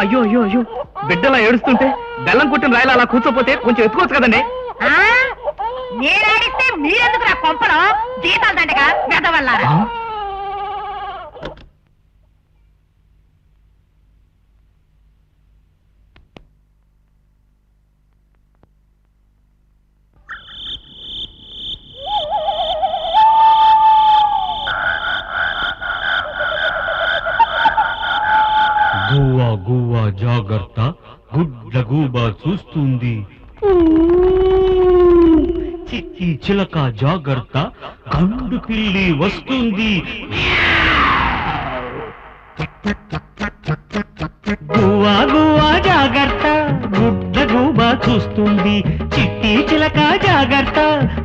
అయ్యో అయ్యో అయ్యో. బిడ్డలా ఏడుస్తుంటే బెల్లం కొట్టిన రాయలు అలా కూర్చోపోతే కొంచెం ఎత్తుకోవచ్చు కదండి. ఆ? నేనాడిస్తే మీరెందుకు నా కొంపలో జీతాలు దండగా వెదవల్లారా గువ్వా గువ్వా జాగ్రత్త గుడ్ల గూబా చూస్తుంది. చిట్టి చిలక జాగ్రత్త గండు పిల్లి వస్తుంది. గువ్వా గువ్వా జాగ్రత్త గుడ్డ గూబా చూస్తుంది. చిట్టి చిలక జాగ్రత్త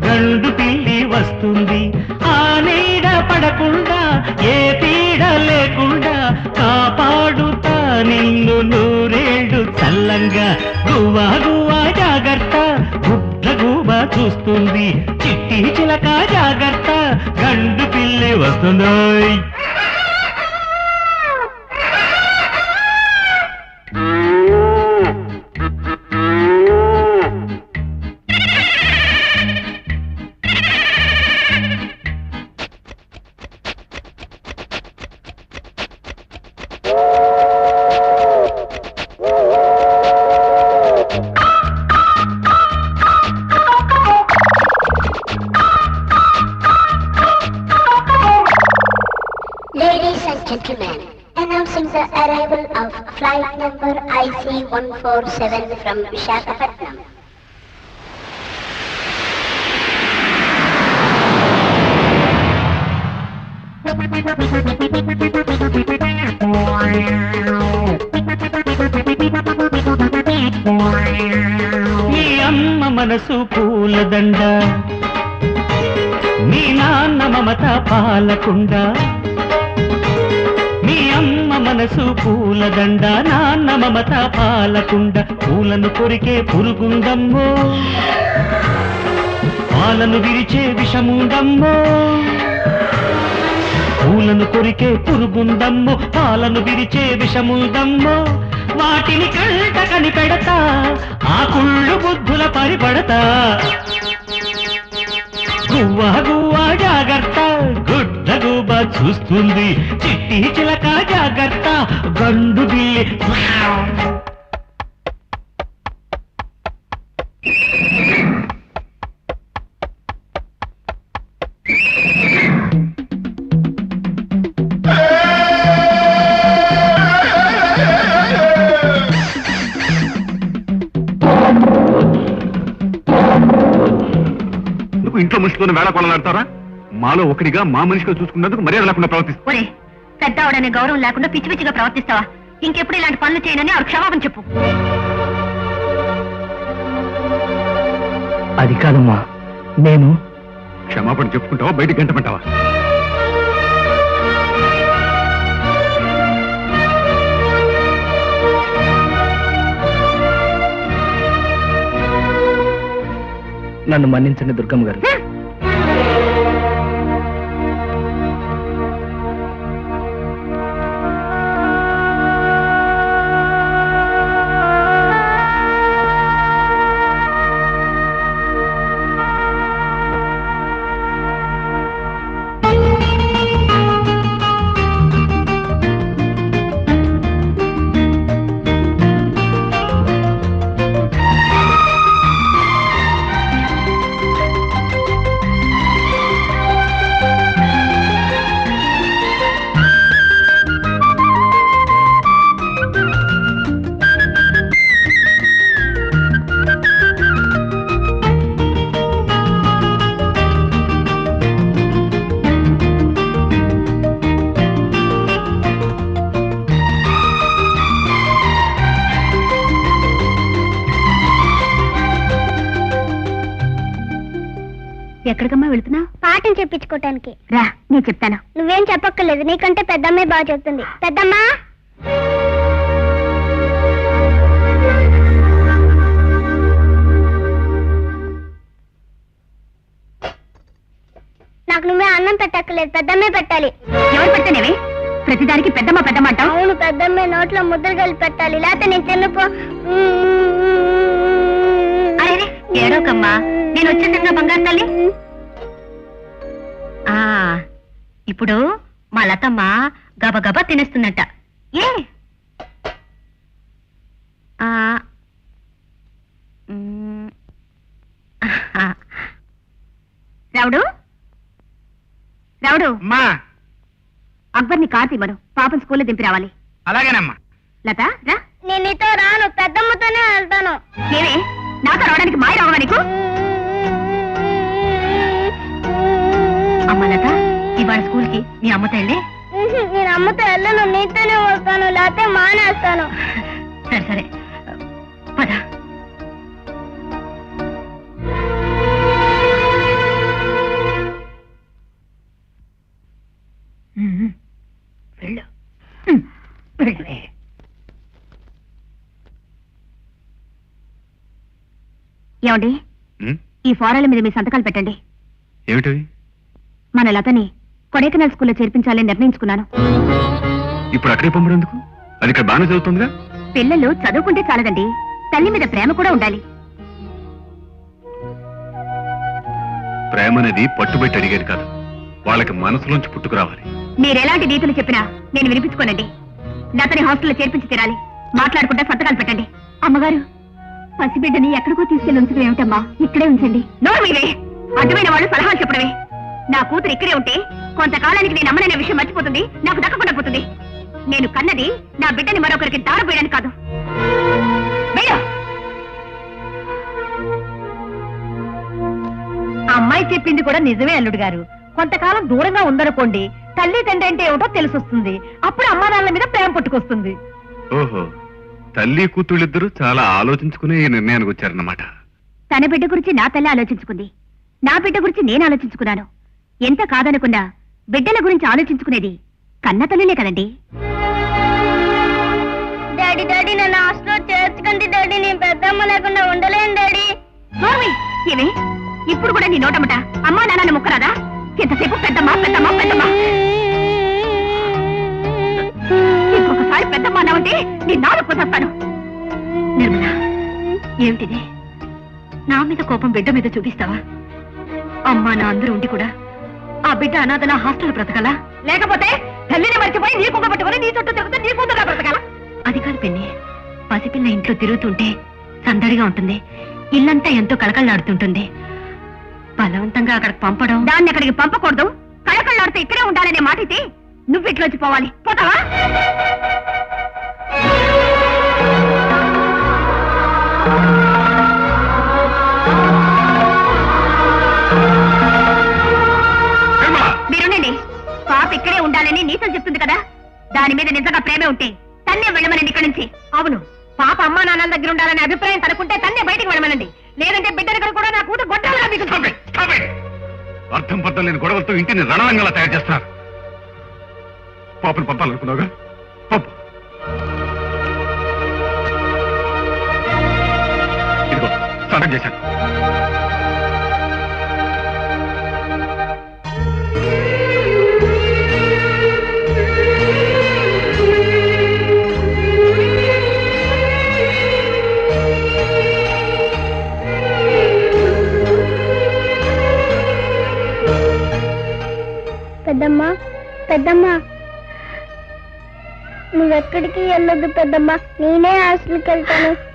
గండు పిల్లి వస్తుంది. ఆ నీడ పడకుండా ఏ పీడ లేకుండా కాపాడుతా నిన్ను నూరే చల్లంగా గువ్వా గువ్వా జాగ్రత్త. గుడ్ల గూబా చూస్తుంది చిట్టి చిలక జాగ్రత్త. గండు పిల్లి వస్తుందోయ్. Ladies and gentlemen, announcing the arrival of flight number IC147 from Visakhapatnam. నీ అమ్మ మనసు పూలదండ నీ నాన్న మమత పాలకుండా అమ్మ మనసు పూలదండ నాన్న మమత పాలకుండ. పూలను కొరికే పురుగుందమ్మో. పాలను విరిచే విషముందమ్మో. పూలను కొరికే పురుగుందమ్మో. పాలను విరిచే విషముందమ్మో. వాటిని కంట కనిపెడతా ఆ కుళ్ళు బుద్ధుల పరిపడతా. గువ్వా చూస్తుంది. చిట్టి చిలక జాగ్రత్త. గండు బిల్లి ఇంట్లో మనిషితో వేళ కొలలాడతారా మాలో ఒకటిగా మా మనిషిగా చూసుకున్నందుకు మర్యాద లేకుండా ప్రవర్తిస్తా ఒరే పెద్దవాడనే గౌరవం లేకుండా పిచ్చి పిచ్చిగా ప్రవర్తిస్తావా? ఇంకెప్పుడు ఇలాంటి పనులు చేయనని ఆవిడ క్షమాపణ చెప్పు. అది కాదమ్మా నేను క్షమాపణ చెప్పుకుంటావా? బయటికి గంటమంటావా? నన్ను మన్నించండి దుర్గమ్మ గారు. ఎక్కడికమ్మా వెళుతున్నా? పాఠం చెప్పించుకోవటానికి రా నేను చెప్తాను. నువ్వేం చెప్పక్కర్లేదు నీకంటే పెద్దమ్మే బాగా చెప్తుంది. పెద్దమ్మా! నాకు నువ్వే అన్నం పెట్టక్కర్లేదు పెద్దమ్మే పెట్టాలి. ఎవరు పెడతానేవి ప్రతిదానికి పెద్దమ్మ పెద్దమ్మ అంటావు? అవును పెద్దమ్మ నోట్లో ముద్రలు కలిపి పెట్టాలి. లేకపోతే నేను చిన్నపో అరే ఏడోకమ్మా నేను వచ్చేసిన బంగారు తల్లి? ఆ ఇప్పుడు మా లతమ్మ గబగబా తినేస్తుందంట. ఏ. రావుడు రావుడు అమ్మా. అక్బర్ని కార్ తీమను పాపం స్కూల్లో దింపి రావాలి. అలాగేనమ్మా. లత రా. నేను నీతో రాను. పెద్దమ్మతోనే వెళ్తాను. ఏమే? నాతో రావడానికి మాయ రావా నీకు? అమ్మ లత ఇవాళ స్కూల్కి మీ అమ్మతో వెళ్ళే? నేను అమ్మతో వెళ్ళను నీతోనే వస్తాను లేకపోతే మానేస్తాను. సరే సరే. పద. వెళ్ళు. ఏమండి? ఈ ఫారాల మీద మీ సంతకాలు పెట్టండి. ఏమిటవి? మన లతని కొడైకెనాల్ స్కూల్లో చేర్పించాలని నిర్ణయించుకున్నాను. ఇప్పుడు అక్కడే పంపడం ఎందుకు అది ఇక్కడ బాగానే చదువుతుందిగా పిల్లలు చదువుకుంటే చాలదండి. తల్లి మీద ప్రేమ కూడా ఉండాలి. ప్రేమ అనేది పట్టుబట్టి అడిగేది కాదు. వాళ్ళకి మనసులోంచి పుట్టుకురావాలి. మీరెలాంటి నీతులు చెప్పినా నేను వినిపించుకోనండి. లతని హాస్టల్లో చేర్పించి తీరాలి. మాట్లాడుకుంటే సంతకాలు పెట్టండి. అమ్మగారు పసిబిడ్డని ఎక్కడికో తీసుకెళ్ళి ఉంచడం ఏమిటమ్మా? ఇక్కడే ఉంచండి. నోరు మీవే అడ్డమైన వాళ్ళు సలహాలు చెప్పడమే. నా కూతురు ఇక్కడే ఉంటే కొంతకాలానికి నేను అమ్మననే విషయం మర్చిపోతుంది నాకు దక్కకుండా పోతుంది. నేను కన్నది నా బిడ్డని మరొకరికి దారపోయడానికి కాదు. అమ్మాయి చెప్పింది కూడా నిజమే అల్లుడు గారు. కొంతకాలం దూరంగా ఉందనుకోండి తల్లి తండ్రి అంటే ఏమిటో తెలిసొస్తుంది. అప్పుడు అమ్మా నాన్నల మీద ప్రేమ పుట్టుకొస్తుంది. ఓహో తల్లి కూతుళ్ళిద్దరూ చాలా ఆలోచించుకుని ఈ నిర్ణయానికి వచ్చారన్నమాట. తన బిడ్డ గురించి నా తల్లి ఆలోచించుకుంది. నా బిడ్డ గురించి నేను ఆలోచించుకున్నాను. ఎంత కాదనుకున్నా బిడ్డల గురించి ఆలోచించుకునేది కన్న తల్లినే కదండి. డాడీ డాడీ నన్ను హాస్టల్లో చేర్చుకుంటే డాడీ నేను పెద్దమ్మ లేకుండా ఉండలేను డాడీ. ఏమి? ఇప్పుడు కూడా నీ నోటముట అమ్మా నాన్న ముక్కరాదా ఎంతసేపు పెద్దమ్మా పెద్దమ్మా పెద్దమ్మా? ఇంకొకసారి పెద్దమ్మా అన్నావంటే నీ నాలుగు కుదస్తాను నిర్మల ఏమిటిది? నా మీద కోపం బిడ్డ మీద చూపిస్తావా? అమ్మా నా అందరూ ఉండి కూడా ఆ బిడ్డ అనాథన హాస్టల్ బ్రతకాలా? లేకపోతే తల్లిని మర్చిపోయి నీ కుండ పట్టుకొని నీ చుట్టూ తిరుగుతూ నీ కూతురుగా బ్రతకాలా? అది కాదు పెన్ని. పసిపిల్ల ఇంట్లో తిరుగుతుంటే సందడిగా ఉంటుంది. ఇల్లంతా ఎంతో కళకళలాడుతుంటుంది. బలవంతంగా అక్కడికి పంపడం. దాన్ని అక్కడికి పంపకూడదు. కళకళలాడుతూ ఇక్కడే ఉండాలనే మాట అయితే నువ్వు ఇట్లోంచి పోవాలి. పోతావా? ఉండాలని నీతో చెప్తుంది కదా? దాని మీద నిజంగా ప్రేమే ఉంటే తన్నే వెళ్ళమనండి ఇక్కడి నుంచి. అవును. పాప అమ్మా నాన్నల దగ్గర ఉండాలనే అభిప్రాయం తనకుంటే తన్నే బయటికి వెళ్ళమనండి. లేదంటే బిడ్డ దగ్గర కూడా నా కూతురు గొడ్డలుగా! అర్థం పర్థం లేని గొడవలతో ఇంటిని రణరంగంలా తయారు చేస్తున్నారు. పాపను పంపాలనుకున్నావుగా? పంపు. ఇదిగో స్నానం చేశాను. పెద్దమ్మ పెద్దమ్మ. నువ్వెక్కడికి వెళ్ళొద్దు పెద్దమ్మ. నేనే హాస్టల్కి వెళ్తాను